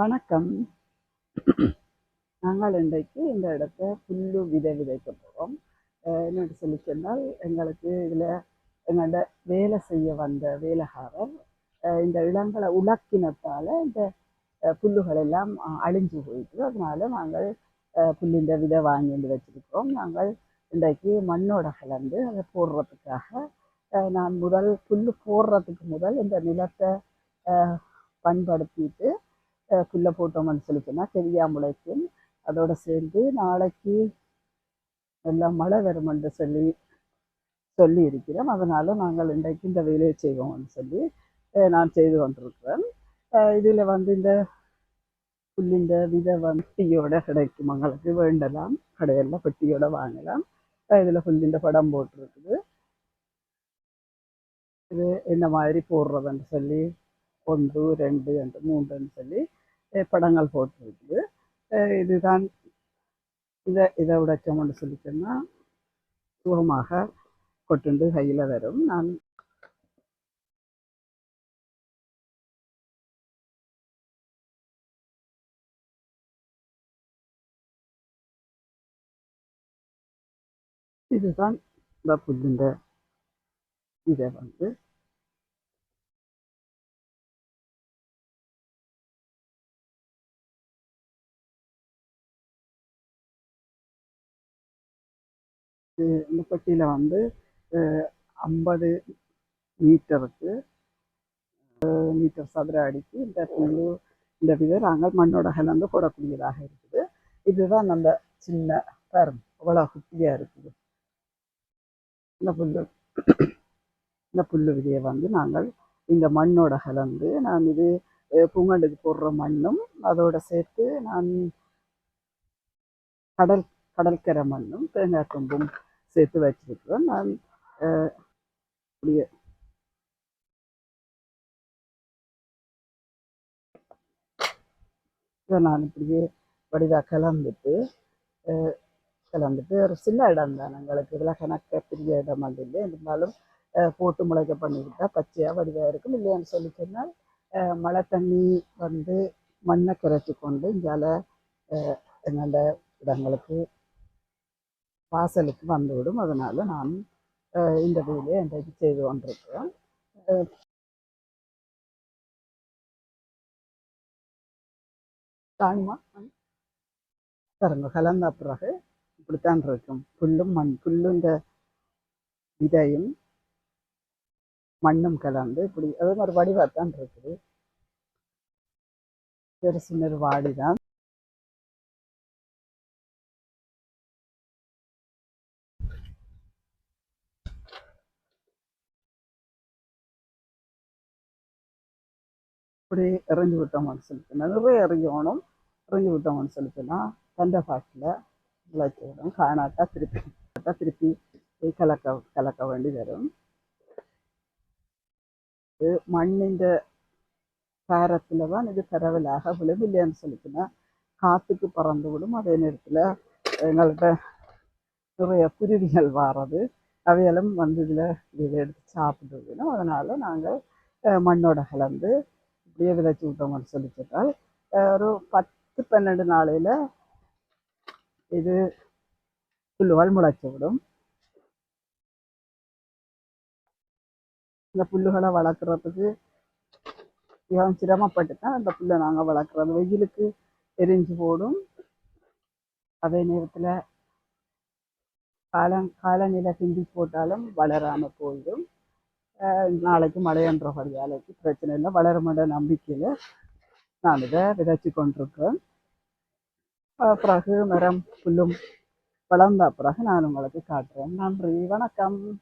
வணக்கம். நாங்கள் இன்றைக்கு இந்த இடத்த புல்லு விதை விதைக்க போகிறோம் என்னென்னு சொல்லி சொன்னால் எங்களுக்கு இதில் எங்கள்ட வேலை செய்ய வந்த வேலைக்காரர் இந்த இளங்களை உலக்கினத்தால் இந்த புல்லுகள் எல்லாம் அழிஞ்சு போயிட்டு அதனால நாங்கள் அஹ், விதை வாங்கிட்டு வச்சுருக்கிறோம். நாங்கள் இன்றைக்கு மண்ணோட கலந்து அதை போடுறதுக்காக நான் முதல் புல் போடுறதுக்கு முதல் இந்த நிலத்தை பண்படுத்திட்டு புல்லை போட்டோம்னு சொல்லி சொன்னால் தெரியாமுளைக்கும் அதோட சேர்ந்து நாளைக்கு நல்லா மழை வரும் என்று சொல்லி சொல்லி இருக்கிறோம் அதனால் நாங்கள் இன்றைக்கு இந்த வேலையை செய்வோம்னு சொல்லி நான் செய்து கொண்டிருக்கிறேன். இதில் வந்து இந்த புல்லிந்த வித வட்டியோட கிடைக்கும். எங்களுக்கு வேண்டலாம். கடையில் பெட்டியோட வாங்கலாம். இதில் புல்லிந்த படம் போட்டிருக்குது. இது என்ன மாதிரி போடுறதுன்னு சொல்லி ஒன்று ரெண்டு என்று மூன்றுன்னு சொல்லி படங்கள் போட்டிருக்குது இதுதான் இதை இதை உடைச்சோம்னு சொல்லி சொன்னால் சுகமாக கொட்டுண்டு கையில் வரும். நான் இதுதான் இந்த புல்லுண்ட இதை வந்து இது- இந்த பெட்டியில் வந்து ஐம்பது மீட்டருக்கு மீட்டர் சதுர அடிக்கு இந்த புல்லு இந்த விதை நாங்கள் மண்ணோட கலந்து போடக்கூடியதாக இருக்குது. இதுதான் அந்த சின்ன பரம் அவ்வளோ குட்டியாக இருக்குது. இந்த புல்லு இந்த புல்லு விதையை வந்து நாங்கள் இந்த மண்ணோட கலந்து நான் இது பூங்கண்டுக்கு போடுற மண்ணும் அதோட சேர்த்து நான் கடல் கடற்கரை மண்ணும் தேங்காய் கொம்பும் சேர்த்து வச்சிருக்கிறோம். நான் அஹ், இதை நான் இப்படியே வடிவாக கலந்துட்டு கலந்துட்டு ஒரு சின்ன இடம் தான் எங்களுக்கு. இதில் கணக்க பெரிய இடம் அது இல்லை. இருந்தாலும் போட்டு முளைக்க பண்ணிக்கிட்டா பச்சையாக வடிவாக இருக்கும். இல்லைன்னு சொல்லி சொன்னால் மழை தண்ணி வந்து மண்ணை குறைச்சி கொண்டு இங்கால எங்களோட இடங்களுக்கு வாசலுக்கு வந்துவிடும். அதனால் நான் இந்த வேலையை இன்றைக்கு செய்து கொண்டிருக்கிறேன். அஹ், காணுமா பாருங்க கலந்த பிறகு இப்படித்தான் இருக்கும். புல்லும் மண் புல்லும் இந்த விதையும் மண்ணும் கலந்து இப்படி அது மாதிரி வடிவாகத்தான் இருக்குது. ஒரு சின்ன வாடி தான். இப்படி எறிஞ்சு விட்டோம்னு சொல்லிட்டு. நிறைய எறிஞ்சோணும் எறிஞ்சு விட்டோம்னு சொல்லிட்டுனா தண்டை பாட்டில் விளைச்சி விடும் காணாட்டா திருப்பி காணாட்டா திருப்பி கலக்க கலக்க வேண்டி வரும். இது மண்ணிൻ്റെ பாரத்தில் தான் இது பரவலாக விழும் இல்லைன்னு சொல்லிட்டுனா காற்றுக்கு பறந்து விடும். அதே நேரத்தில் எங்கள்கிட்ட நிறைய குருவிகள் வாரது. அவையெல்லாம் வந்து இதில் இதை எடுத்து சாப்பிடுதுன்னா அதனால் நாங்கள் மண்ணோட கலந்து அப்படியே விதைச்சி விட்டோம்னு சொல்லி சொன்னால் ஒரு பத்து பன்னெண்டு நாளையில் இது புல்லுகள் முளைச்சி விடும். இந்த புல்லுகளை வளர்க்குறதுக்கு மிகவும் சிரமப்பட்டு தான் அந்த புல்லை நாங்கள் வளர்க்குறது. வெயிலுக்கு எரிஞ்சு போடும். அதே நேரத்தில் காலம் காலநிலை கிண்டி போட்டாலும் வளராமல் போயிடும். அஹ் நாளைக்கு மழையன்றபடியாலைக்கு பிரச்சனை இல்லை. வளருமென்ற நம்பிக்கையில் நான் இதை விதைச்சி கொண்டிருக்கேன் பிறகு மரம் புல்லும் வளர்ந்த பிறகு நான் உங்களுக்கு காட்டுறேன். நன்றி. வணக்கம்.